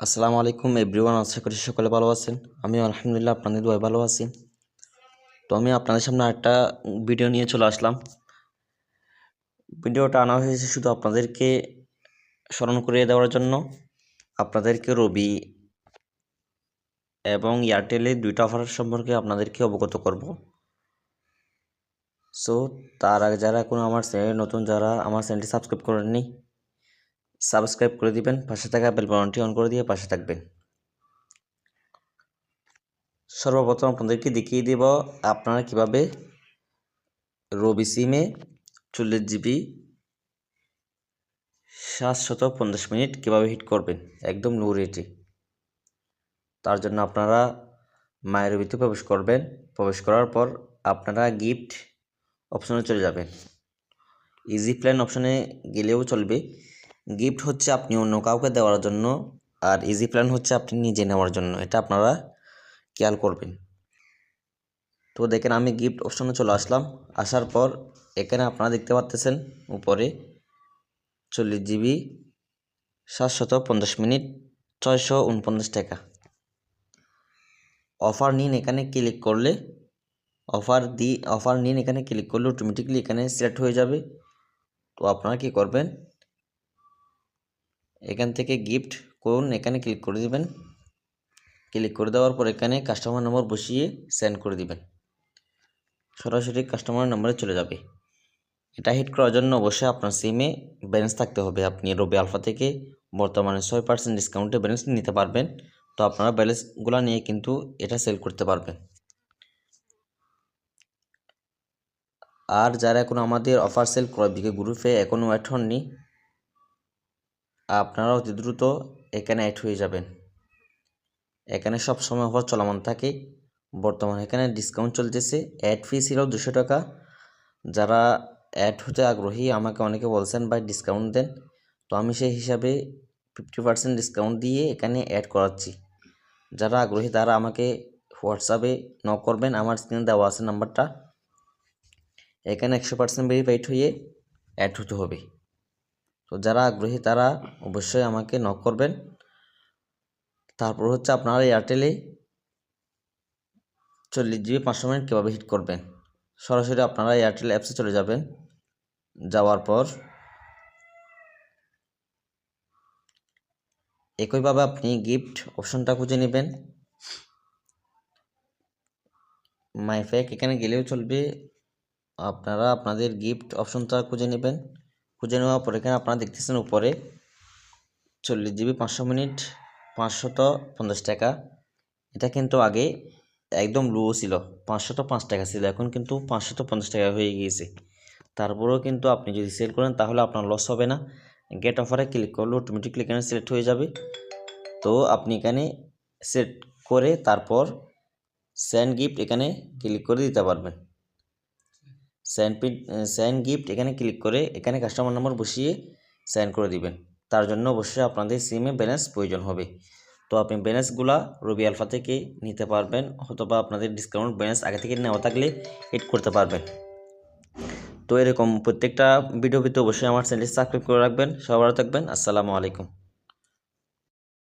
আসসালামু আলাইকুম এভরিওয়ান, আশা করি সকলে ভালো আছেন। আমি আলহামদুলিল্লাহ, আপনাদের দোয়ায় ভালো আছি। তো আমি আপনাদের সামনে একটা ভিডিও নিয়ে চলে আসলাম। ভিডিওটা আনা হয়েছে শুধু আপনাদেরকে স্মরণ করিয়ে দেওয়ার জন্য। আপনাদেরকে রবি এবং এয়ারটেলের দুইটা অফার সম্পর্কে আপনাদেরকে অবগত করব। সো তার আগে যারা কোনো আমার চ্যানেল নতুন, যারা আমার চ্যানেলটি সাবস্ক্রাইব করেননি সাবস্ক্রাইব করে দিবেন, পাশে থাকা বেল বাটনটি অন করে দিয়ে পাশে থাকবেন। সর্বপ্রথম আপনাদেরকে দেখিয়ে দেব আপনারা কীভাবে রবি সিমে চল্লিশ জিবি সাতশত পঞ্চাশ মিনিট কীভাবে হিট করবেন, একদম লো রেটে। তার জন্য আপনারা মায়ের রবিতে প্রবেশ করবেন, প্রবেশ করার পর আপনারা গিফট অপশনে চলে যাবেন। ইজি প্ল্যান অপশনে গেলেও চলবে। গিফট হচ্ছে আপনি অন্য কাউকে দেওয়ার জন্য আর ইজি প্ল্যান হচ্ছে আপনি নিজে নেওয়ার জন্য। এটা আপনারা খেয়াল করবেন। তো দেখেন আমি গিফট অপশনে চলে আসলাম। আসার পর এখানে আপনারা দেখতে পাচ্তেছেন উপরে চল্লিশ জিবি সাতশত পঞ্চাশ মিনিট, ছয়শো উনপঞ্চাশ টাকা। অফার নিন এখানে ক্লিক করলে। অফার দি, অফার নিন এখানে ক্লিক করলে অটোমেটিকলি এখানে সিলেক্ট হয়ে যাবে। তো আপনারা কি করবেন? এখান থেকে গিফট করুন, এখানে ক্লিক করে দেবেন। ক্লিক করে দেওয়ার পর এখানে কাস্টমার নম্বর বসিয়ে সেন্ড করে দিবেন। সরাসরি কাস্টমার নম্বরে চলে যাবে। এটা হিট করার জন্য অবশ্যই আপনার সিমে ব্যালেন্স থাকতে হবে। আপনি রবি আলফা থেকে বর্তমানে ছয় পার্সেন্ট ডিসকাউন্টে ব্যালেন্স নিতে পারবেন। তো আপনারা ব্যালেন্সগুলো নিয়ে কিন্তু এটা সেল করতে পারবেন। আর যারা এখন আমাদের অফার সেল ক্রয় বিক্রি গ্রুপে এখনও অ্যাড হননি আপনারা অতি দ্রুত এখানে অ্যাড হয়ে যাবেন। এখানে সব সময় অফার চলমান থাকে। বর্তমানে এখানে ডিসকাউন্ট চলতেছে। অ্যাড ফি ছিল দুশো টাকা। যারা অ্যাড হতে আগ্রহী, আমাকে অনেকে বলছেন, ভাই ডিসকাউন্ট দেন। তো আমি সেই হিসাবে ফিফটি পার্সেন্ট ডিসকাউন্ট দিয়ে এখানে অ্যাড করাচ্ছি। যারা আগ্রহী, তারা আমাকে হোয়াটসঅ্যাপে ন করবেন। আমার স্ক্রিনে দেওয়া আছে নাম্বারটা এখানে একশো পার্সেন্ট ভেরিফাইড হয়ে অ্যাড হতে হবে। তো যারা আগ্রহী তারা অবশ্যই আমাকে নক করবেন। তারপর হচ্ছে আপনারা এয়ারটেলে চল্লিশ জিবি পাঁচশো মিনিট কীভাবে হিট করবেন? সরাসরি আপনারা এয়ারটেল অ্যাপসে চলে যাবেন। যাওয়ার পর একইভাবে আপনি গিফট অপশনটা খুঁজে নেবেন। মাইফ্যাক এখানে গেলেও চলবে। আপনারা আপনাদের গিফট অপশনটা খুঁজে নেবেন। খুঁজে নেওয়ার পর এখানে আপনারা দেখতেছেন উপরে চল্লিশ জিবি পাঁচশো মিনিট, পাঁচশত পঞ্চাশ টাকা। এটা কিন্তু আগে একদম লো ছিল, পাঁচশত পাঁচ টাকা ছিল, এখন কিন্তু পাঁচশত পঞ্চাশ টাকা হয়ে গিয়েছে। তারপরেও কিন্তু আপনি যদি সেল করেন তাহলে আপনার লস হবে না। গেট অফারে ক্লিক করলে অটোমেটিকলি এখানে সিলেক্ট হয়ে যাবে। তো আপনি এখানে সেট করে তারপর স্যান্ড গিফট এখানে ক্লিক করে দিতে পারবেন। স্যান্ড পিন স্যান্ড গিফট এখানে ক্লিক করে এখানে কাস্টমার নম্বর বসিয়ে স্যান্ড করে দিবেন। তার জন্য অবশ্যই আপনাদের সিমে ব্যালেন্স প্রয়োজন হবে। তো আপনি ব্যালেন্সগুলা রবি আলফা থেকে নিতে পারবেন অথবা আপনাদের ডিসকাউন্ট ব্যালেন্স আগে থেকে নেওয়া থাকলে এড করতে পারবেন। তো এরকম প্রত্যেকটা ভিডিও ভিতরে অবশ্যই আমার চ্যানেলটি সাবস্ক্রাইব করে রাখবেন। ভালো থাকবেন। আসসালামু আলাইকুম।